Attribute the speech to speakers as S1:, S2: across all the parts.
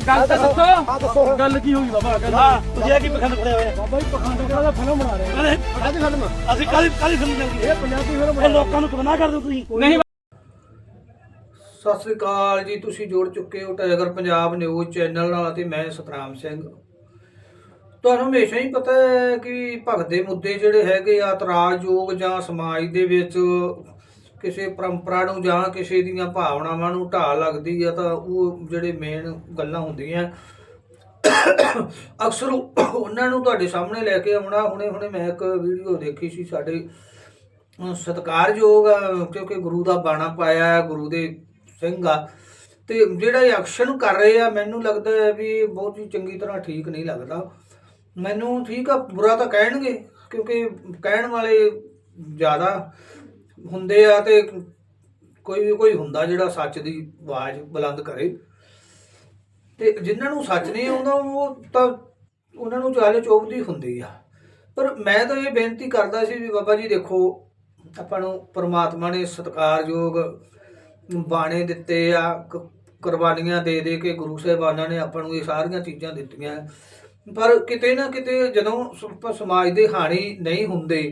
S1: ਗੱਲ ਤਾਂ ਦੱਸੋ ਗੱਲ ਕੀ ਹੋਈ ਬਾਬਾ ਗੱਲ
S2: ਹਾਂ ਤੁਸੀਂ ਇਹ ਕੀ ਪਖੰਡ ਖੜੇ ਹੋਏ
S1: ਬਾਬਾ ਜੀ ਪਖੰਡ ਦਾ ਫਿਲਮ ਬਣਾ ਰਹੇ
S2: ਕਾਹਦੀ ਫਿਲਮ ਅਸੀਂ ਕਾਹਦੀ ਕਾਹਦੀ ਫਿਲਮ ਚੱਲਦੀ ਹੈ
S1: ਪੰਜਾਬੀ ਫਿਲਮ
S2: ਲੋਕਾਂ ਨੂੰ ਗੁੰਮਰਾਹ ਕਰਦੇ ਹੋ ਤੁਸੀਂ
S1: ਨਹੀਂ
S3: ਸਤਿ ਸ੍ਰੀ ਅਕਾਲ ਜੀ, ਤੁਸੀਂ ਜੋੜ ਚੁੱਕੇ ਹੋ ਟਾਈਗਰ ਪੰਜਾਬ ਨਿਊਜ਼ ਚੈਨਲ ਨਾਲ ਅਤੇ ਮੈਂ ਸਤਰਾਮ ਸਿੰਘ। ਤੁਹਾਨੂੰ ਹਮੇਸ਼ਾ ਹੀ ਪਤਾ ਹੈ ਕਿ ਭਗਤ ਦੇ ਮੁੱਦੇ ਜਿਹੜੇ ਹੈਗੇ ਆ ਇਤਰਾਜ਼ਯੋਗ ਜਾਂ ਸਮਾਜ ਦੇ ਵਿੱਚ ਕਿਸੇ ਪਰੰਪਰਾ ਨੂੰ ਜਾਂ ਕਿਸੇ ਦੀਆਂ ਭਾਵਨਾਵਾਂ ਨੂੰ ਢਾਹ ਲੱਗਦੀ ਆ ਤਾਂ ਉਹ ਜਿਹੜੇ ਮੇਨ ਗੱਲਾਂ ਹੁੰਦੀਆਂ। ਅਕਸਰ ਉਹਨਾਂ ਨੂੰ ਤੁਹਾਡੇ ਸਾਹਮਣੇ ਲੈ ਕੇ ਆਉਣਾ। ਹੁਣੇ ਹੁਣੇ ਮੈਂ ਇੱਕ ਵੀਡੀਓ ਦੇਖੀ ਸੀ ਸਾਡੇ ਅਹ ਸਤਿਕਾਰਯੋਗ ਆ, ਕਿਉਂਕਿ ਗੁਰੂ ਦਾ ਬਾਣਾ ਪਾਇਆ ਗੁਰੂ ਦੇ ਸਿੰਘ ਆ। ਤੇ ਜਿਹੜਾ ਇਹ ਐਕਸ਼ਨ ਕਰ ਰਹੇ ਆ ਮੈਨੂੰ ਲੱਗਦਾ ਹੈ ਵੀ ਬਹੁਤ ਹੀ ਚੰਗੀ ਤਰ੍ਹਾਂ ਠੀਕ ਨਹੀਂ ਲੱਗਦਾ। ਮੈਨੂੰ ਠੀਕ ਆ, ਬੁਰਾ ਤਾਂ ਕਹਿਣਗੇ, ਕਿਉਂਕਿ ਕਹਿਣ ਵਾਲੇ ਜ਼ਿਆਦਾ ਹੁੰਦੇ ਆ ਤੇ ਕੋਈ ਵੀ ਕੋਈ ਹੁੰਦਾ ਜਿਹੜਾ ਸੱਚ ਦੀ ਆਵਾਜ਼ ਬੁਲੰਦ ਕਰੇ। ਤੇ ਜਿਨ੍ਹਾਂ ਨੂੰ ਸੱਚ ਨਹੀਂ ਆਉਂਦਾ, ਉਹ ਤਾਂ ਉਹਨਾਂ ਨੂੰ ਚਾਲੇ ਚੋਬਦੀ ਹੁੰਦੀ ਆ। ਪਰ ਮੈਂ ਤਾਂ ਇਹ ਬੇਨਤੀ ਕਰਦਾ ਸੀ ਵੀ ਬਾਬਾ ਜੀ ਦੇਖੋ, ਆਪਾਂ ਨੂੰ ਪਰਮਾਤਮਾ ਨੇ ਸਤਿਕਾਰਯੋਗ ਬਾਣੇ ਦਿੱਤੇ ਆ ਕੁਰਬਾਨੀਆਂ ਦੇ ਦੇ ਕੇ ਗੁਰੂ ਸਾਹਿਬਾਨਾਂ ਨੇ ਆਪਾਂ ਨੂੰ ਇਹ ਸਾਰੀਆਂ ਚੀਜ਼ਾਂ ਦਿੱਤੀਆਂ। ਪਰ ਕਿਤੇ ਨਾ ਕਿਤੇ ਜਦੋਂ ਸਮਾਜ ਦੇ ਹਾਣੀ ਨਹੀਂ ਹੁੰਦੇ,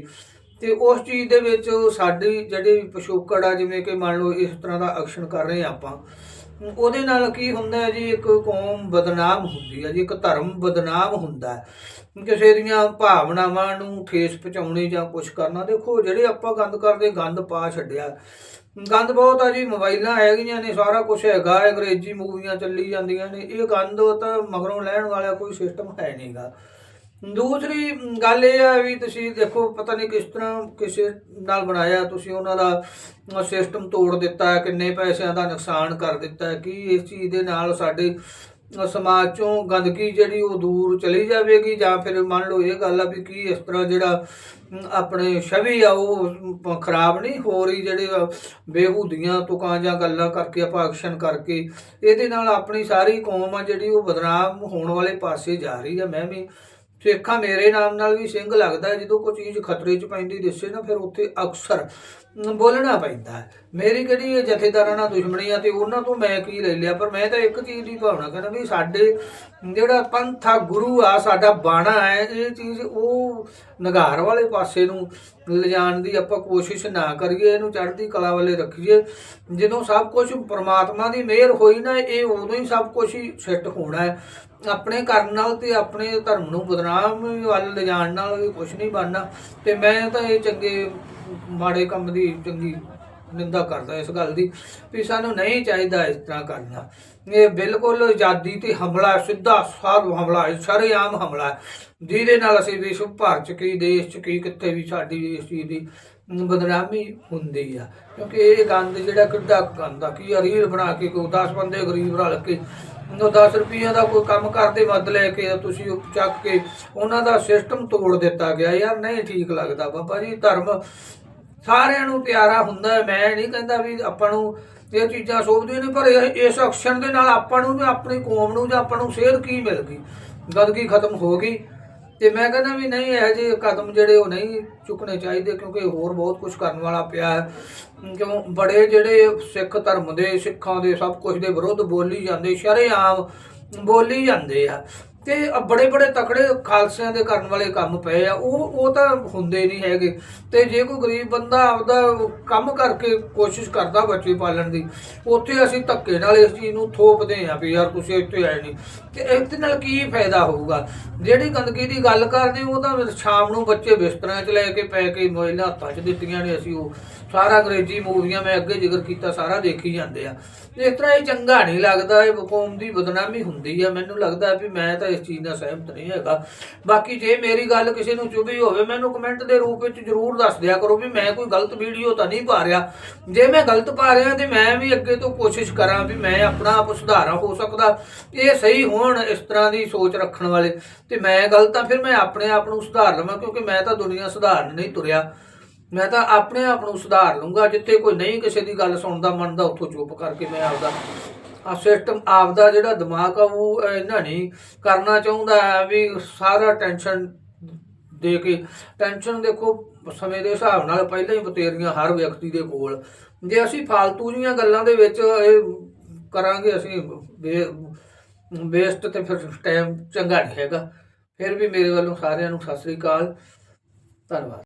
S3: ਤੇ ਉਸ ਚੀਜ਼ ਦੇ ਵਿੱਚ ਸਾਡੀ ਜਿਹੜੀ ਪਿਛੋਕੜ ਆ ਜਿਵੇਂ ਕਿ ਮੰਨ ਲਓ ਇਸ ਤਰ੍ਹਾਂ ਦਾ ਐਕਸ਼ਨ ਕਰ ਰਹੇ ਆ ਆਪਾਂ ਉਹਦੇ ਨਾਲ ਕੀ ਹੁੰਦਾ ਹੈ ਜੀ, ਇੱਕ ਕੌਮ ਬਦਨਾਮ ਹੁੰਦੀ ਹੈ ਜੀ, ਇੱਕ ਧਰਮ ਬਦਨਾਮ ਹੁੰਦਾ ਹੈ। ਕਿਸੇ ਦੀਆਂ ਭਾਵਨਾਵਾਂ ਨੂੰ ਠੇਸ ਪਹੁੰਚਾਉਣੀ ਜਾਂ ਕੁਝ ਕਰਨਾ, ਦੇਖੋ ਜਿਹੜੇ ਆਪਾਂ ਗੰਦ ਕਰਦੇ, ਗੰਦ ਪਾ ਛੱਡਿਆ। ਗੰਦ ਬਹੁਤ ਆ ਜੀ, ਮੋਬਾਈਲਾਂ ਹੈਗੀਆਂ ਨੇ, ਸਾਰਾ ਕੁਝ ਹੈਗਾ, ਅੰਗਰੇਜ਼ੀ ਮੂਵੀਆਂ ਚੱਲੀ ਜਾਂਦੀਆਂ ਨੇ, ਇਹ ਗੰਦ ਤਾਂ ਮਗਰੋਂ ਲੈਣ ਵਾਲਾ ਕੋਈ ਸਿਸਟਮ ਹੈ ਨਹੀਂਗਾ ਦੂਸਰੀ ਗੱਲ ਇਹ ਆ ਵੀ ਤੁਸੀਂ ਦੇਖੋ ਪਤਾ ਨਹੀਂ ਕਿਸ ਤਰ੍ਹਾਂ ਕਿਸੇ ਨਾਲ ਬਣਾਇਆ ਤੁਸੀਂ ਉਹਨਾਂ ਦਾ ਸਿਸਟਮ ਤੋੜ ਦਿੱਤਾ ਕਿੰਨੇ ਪੈਸਿਆਂ ਦਾ ਨੁਕਸਾਨ ਕਰ ਦਿੱਤਾ ਹੈ, ਕੀ ਇਸ ਚੀਜ਼ ਦੇ ਨਾਲ ਸਾਡੇ ਸਮਾਜ ਚੋਂ ਗੰਦਗੀ ਜਿਹੜੀ ਉਹ ਦੂਰ ਚਲੀ ਜਾਵੇਗੀ? ਜਾਂ ਫਿਰ ਮੰਨ ਲਓ ਇਹ ਗੱਲ ਆ ਵੀ ਕੀ ਇਸ ਤਰ੍ਹਾਂ ਜਿਹੜਾ ਆਪਣੇ ਛਵੀ ਆ ਉਹ ਖਰਾਬ ਨਹੀਂ ਹੋ ਰਹੀ ਜਿਹੜੇ ਬੇਹੂਦੀਆਂ ਤੁਕਾਂ ਜਾਂ ਗੱਲਾਂ ਕਰਕੇ ਆਪਾਂ ਐਕਸ਼ਨ ਕਰਕੇ ਇਹਦੇ ਨਾਲ ਆਪਣੀ ਸਾਰੀ ਕੌਮ ਆ ਜਿਹੜੀ ਉਹ ਬਦਨਾਮ ਹੋਣ ਵਾਲੇ ਪਾਸੇ ਜਾ ਰਹੀ ਆ। ਮੈਂ ਵੀ ਸੇਖਾਂ ਮੇਰੇ ਨਾਮ ਨਾਲ ਵੀ ਸਿੰਘ ਲੱਗਦਾ ਜਦੋਂ ਕੋਈ ਚੀਜ਼ ਖਤਰੇ 'ਚ ਪੈਂਦੀ ਦਿਸੇ ਨਾ, ਫਿਰ ਉੱਥੇ ਅਕਸਰ ਬੋਲਣਾ ਪੈਂਦਾ ਮੇਰੀ ਕਿਹੜੀ ਜਥੇਦਾਰਾਂ ਨਾਲ ਦੁਸ਼ਮਣੀ ਆ ਤੇ ਉਹਨਾਂ ਤੋਂ ਮੈਂ ਕੀ ਲੈ ਲਿਆ? ਪਰ ਮੈਂ ਤਾਂ ਇੱਕ ਚੀਜ਼ ਦੀ ਭਾਵਨਾ ਕਹਿੰਦਾ ਵੀ ਸਾਡੇ ਜਿਹੜਾ ਪੰਥਾ ਗੁਰੂ ਆ, ਸਾਡਾ ਬਾਣਾ ਹੈ, ਇਹ ਚੀਜ਼ ਉਹ ਨਗਾਰ ਵਾਲੇ ਪਾਸੇ ਨੂੰ ਲਿਜਾਣ ਦੀ ਆਪਾਂ ਕੋਸ਼ਿਸ਼ ਨਾ ਕਰੀਏ, ਇਹਨੂੰ ਚੜ੍ਹਦੀ ਕਲਾ ਵਾਲੇ ਰੱਖੀਏ। ਜਦੋਂ ਸਭ ਕੁਝ ਪ੍ਰਮਾਤਮਾ ਦੀ ਮਿਹਰ ਹੋਈ ਨਾ, ਇਹ ਉਦੋਂ ਹੀ ਸਭ ਕੁਝ ਹੀ ਸੈੱਟ ਹੋਣਾ ਹੈ। ਆਪਣੇ ਕਰਨ ਨਾਲ ਤੇ ਆਪਣੇ ਧਰਮ ਨੂੰ ਬਦਨਾਮ ਵੱਲ ਲਿਜਾਣ ਨਾਲ ਵੀ ਕੁਝ ਨਹੀਂ ਬਣਨਾ। ਤੇ ਮੈਂ ਤਾਂ ਇਹ ਚੰਗੇ ਮਾੜੇ ਕੰਮ ਦੀ ਚੰਗੀ ਨਿੰਦਾ ਕਰਦਾ ਇਸ ਗੱਲ ਦੀ ਵੀ ਸਾਨੂੰ ਨਹੀਂ ਚਾਹੀਦਾ ਇਸ ਤਰ੍ਹਾਂ ਕਰਨਾ। ਇਹ ਬਿਲਕੁਲ ਆਜ਼ਾਦੀ ਤੇ ਹਮਲਾ ਸਿੱਧਾ ਸਾਧ ਹਮਲਾ ਹੈ, ਸ਼ਰੇਆਮ ਹਮਲਾ ਹੈ, ਜਿਹਦੇ ਨਾਲ ਅਸੀਂ ਵਿਸ਼ਵ ਭਰ ਚ ਕੀ ਦੇਸ਼ ਚ ਕੀ ਕਿੱਥੇ ਵੀ ਸਾਡੀ ਇਸ ਚੀਜ਼ ਦੀ ਬਦਨਾਮੀ ਹੁੰਦੀ ਆ। ਕਿਉਂਕਿ ਇਹ ਗੰਦ ਜਿਹੜਾ ਕਿੱਡਾ ਗੰਦ ਆ। ਕੀ ਰੀਲ ਬਣਾ ਕੇ ਕੋਈ 10 ਬੰਦੇ ਗਰੀਬ ਰਲ ਕੇ 10 ਰੁਪਈਆ ਦਾ ਕੋਈ ਕੰਮ ਕਰਦੇ ਮਦ ਲੈ ਕੇ ਤੁਸੀਂ ਉਹ ਚੱਕ ਕੇ ਉਹਨਾਂ ਦਾ ਸਿਸਟਮ ਤੋੜ ਦਿੱਤਾ ਗਿਆ ਯਾਰ, ਨਹੀਂ ਠੀਕ ਲੱਗਦਾ ਬਾਬਾ ਜੀ, ਧਰਮ ਸਾਰਿਆਂ ਨੂੰ ਪਿਆਰਾ ਹੁੰਦਾ ਮੈਂ ਨਹੀਂ ਕਹਿੰਦਾ ਵੀ ਆਪਾਂ ਨੂੰ ਇਹ ਚੀਜ਼ਾਂ ਸੋਭਦੀਆਂ ਨੇ, ਪਰ ਇਹ- ਇਸ ਐਕਸ਼ਨ ਦੇ ਨਾਲ ਆਪਾਂ ਨੂੰ ਵੀ ਆਪਣੀ ਕੌਮ ਨੂੰ ਜਾਂ ਆਪਾਂ ਨੂੰ ਸੇਧ ਕੀ ਮਿਲ ਗਈ? ਗੰਦਗੀ ਖਤਮ ਹੋ ਗਈ। ਤੇ ਮੈਂ ਕਹਿੰਦਾ ਵੀ ਨਹੀਂ, ਇਹ ਜਿਹੇ ਕਦਮ ਜਿਹੜੇ ਉਹ ਨਹੀਂ ਚੁੱਕਣੇ ਚਾਹੀਦੇ ਕਿਉਂਕਿ ਹੋਰ ਬਹੁਤ ਕੁਝ ਕਰਨ ਵਾਲਾ ਪਿਆ ਹੈ। ਕਿਉਂ? ਬੜੇ ਜਿਹੜੇ ਸਿੱਖ ਧਰਮ ਦੇ, ਸਿੱਖਾਂ ਦੇ ਸਭ ਕੁਝ ਦੇ ਵਿਰੁੱਧ ਬੋਲੀ ਜਾਂਦੇ, ਸ਼ਰੇਆਮ ਬੋਲੀ ਜਾਂਦੇ ਆ। ਤੇ ਬੜੇ ਬੜੇ ਤਕੜੇ ਖਾਲਸਿਆਂ ਦੇ ਕਰਨ ਵਾਲੇ ਕੰਮ ਪਏ ਆ। ਉਹ ਉਹ ਤਾਂ ਹੁੰਦੇ ਨਹੀਂ ਹੈਗੇ। ਤੇ ਜੇ ਕੋਈ ਗਰੀਬ ਬੰਦਾ ਆਪਦਾ ਕੰਮ ਕਰਕੇ ਕੋਸ਼ਿਸ਼ ਕਰਦਾ ਬੱਚੇ ਪਾਲਣ ਦੀ, ਉੱਥੇ ਅਸੀਂ ਧੱਕੇ ਨਾਲ ਇਸ ਚੀਜ਼ ਨੂੰ ਥੋਪਦੇ ਆ ਵੀ ਯਾਰ ਤੁਸੀਂ ਇੱਥੇ ਆਏ ਨਹੀਂ। ਤੇ ਇਹਦੇ ਨਾਲ ਕੀ ਫਾਇਦਾ ਹੋਊਗਾ? ਜਿਹੜੀ ਗੰਦਗੀ ਦੀ ਗੱਲ ਕਰਦੇ ਉਹ ਤਾਂ ਸ਼ਾਮ ਨੂੰ ਬੱਚੇ ਬਿਸਤਰਿਆਂ 'ਚ ਲੈ ਕੇ ਪੈ ਕੇ ਮੋਬਾਈਲਾਂ ਹੱਥਾਂ 'ਚ ਦਿੱਤੀਆਂ ਨੇ ਅਸੀਂ ਉਹ। ਸਾਰਾ ਅੰਗਰੇਜ਼ੀ ਮੂਵੀਆਂ ਮੈਂ ਅੱਗੇ ਜ਼ਿਕਰ ਕੀਤਾ, ਸਾਰਾ ਦੇਖੀ ਜਾਂਦੇ ਆ। ਇਸ ਤਰ੍ਹਾਂ ਇਹ ਚੰਗਾ ਨਹੀਂ ਲੱਗਦਾ, ਇਹ ਕੌਮ ਦੀ ਬਦਨਾਮੀ ਹੁੰਦੀ ਆ। ਮੈਨੂੰ ਲੱਗਦਾ ਵੀ ਮੈਂ ਤਾਂ ਇਸ ਚੀਜ਼ ਨਾਲ ਸਹਿਮਤ ਨਹੀਂ ਹੈਗਾ। ਬਾਕੀ ਜੇ ਮੇਰੀ ਗੱਲ ਕਿਸੇ ਨੂੰ ਚੁਭੀ ਹੋਵੇ, ਮੈਨੂੰ ਕਮੈਂਟ ਦੇ ਰੂਪ ਵਿੱਚ ਜ਼ਰੂਰ ਦੱਸ ਦਿਆ ਕਰੋ ਵੀ ਮੈਂ ਕੋਈ ਗਲਤ ਵੀਡੀਓ ਤਾਂ ਨਹੀਂ ਪਾ ਰਿਹਾ ਜੇ ਮੈਂ ਗਲਤ ਪਾ ਰਿਹਾ ਤੇ ਮੈਂ ਵੀ ਅੱਗੇ ਤੋਂ ਕੋਸ਼ਿਸ਼ ਕਰਾਂ ਵੀ ਮੈਂ ਆਪਣਾ ਆਪ ਸੁਧਾਰਾਂ ਹੋ ਸਕਦਾ। ਇਹ ਸਹੀ ਹੋਣ ਇਸ ਤਰ੍ਹਾਂ ਦੀ ਸੋਚ ਰੱਖਣ ਵਾਲੇ। ਤੇ ਮੈਂ ਗਲਤ ਆ, ਫਿਰ ਮੈਂ ਆਪਣੇ ਆਪ ਨੂੰ ਸੁਧਾਰ ਲਵਾਂ, ਕਿਉਂਕਿ ਮੈਂ ਤਾਂ ਦੁਨੀਆ ਸੁਧਾਰਨ ਨਹੀਂ ਤੁਰਿਆ। ਮੈਂ ਤਾਂ ਆਪਣੇ ਆਪ ਨੂੰ ਸੁਧਾਰ ਲੂੰਗਾ ਜਿੱਥੇ ਕੋਈ ਨਹੀਂ ਕਿਸੇ ਦੀ ਗੱਲ ਸੁਣਦਾ, ਮੰਨਦਾ, ਉੱਥੋਂ ਚੁੱਪ ਕਰਕੇ ਮੈਂ ਆਪਦਾ ਆ ਸਿਸਟਮ ਆਪਦਾ ਜਿਹੜਾ ਦਿਮਾਗ ਆ ਉਹ ਇਹਨਾਂ ਨਹੀਂ ਕਰਨਾ ਚਾਹੁੰਦਾ ਹੈ ਵੀ ਸਾਰਾ ਟੈਨਸ਼ਨ ਦੇ ਕੇ ਟੈਨਸ਼ਨ ਦੇਖੋ ਸਮੇਂ ਦੇ ਹਿਸਾਬ ਨਾਲ ਪਹਿਲਾਂ ਹੀ ਬਤੇਰੀਆਂ ਹਰ ਵਿਅਕਤੀ ਦੇ ਕੋਲ। ਜੇ ਅਸੀਂ ਫਾਲਤੂ ਜੀਆਂ ਗੱਲਾਂ ਦੇ ਵਿੱਚ ਇਹ ਕਰਾਂਗੇ, ਅਸੀਂ ਵੇਸਟ ਤੇ ਫਿਰ ਟਾਈਮ ਚੰਗਾ ਨਹੀਂ ਹੈਗਾ। ਫਿਰ ਵੀ ਮੇਰੇ ਵੱਲੋਂ ਸਾਰਿਆਂ ਨੂੰ ਸਤਿ ਸ੍ਰੀ ਅਕਾਲ। ਧੰਨਵਾਦ।